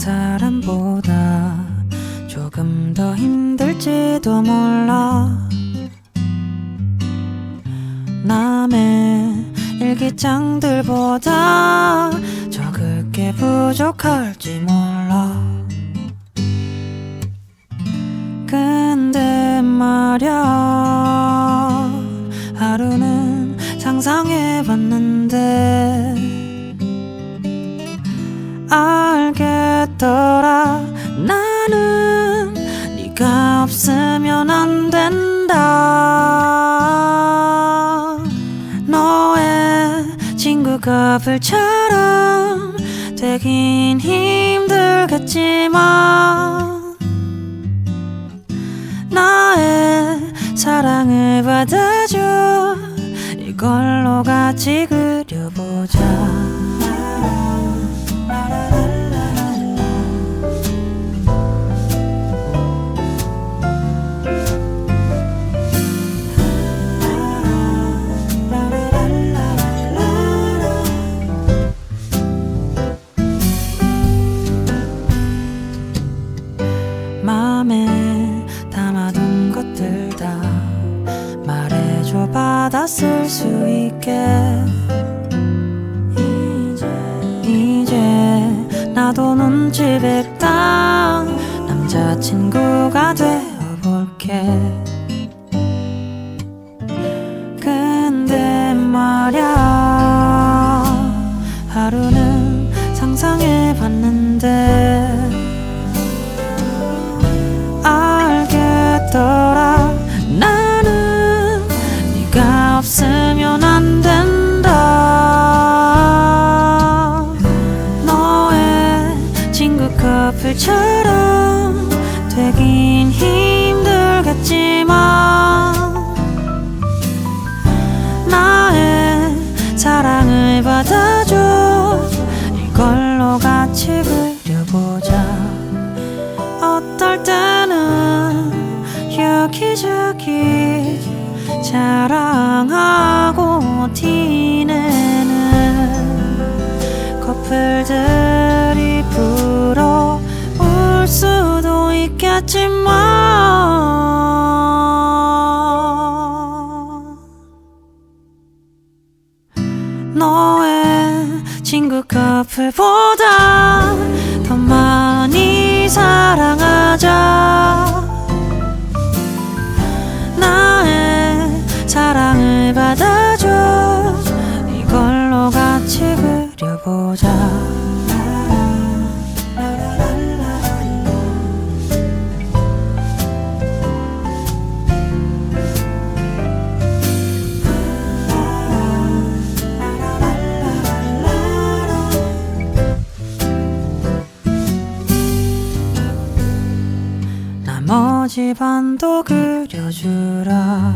사람보다 조금 더 힘들지도 몰라. 남의 일기장들보다 적을 게 부족할지 몰라 알겠더라. 나는 네가 없으면 안 된다. 너의 친구가 불처럼 되긴 힘들겠지만 나의 사랑을 받아줘. 이걸로 같이 그려보자 있게. 이제 이제 나도 눈치 뱉다 남자친구가 되어볼게 여기저기 자랑하고 티내는 커플들이 부러울 수도 있겠지만 너의 친구 커플보다 더 많이 사랑하자 나머지 반도 그려주라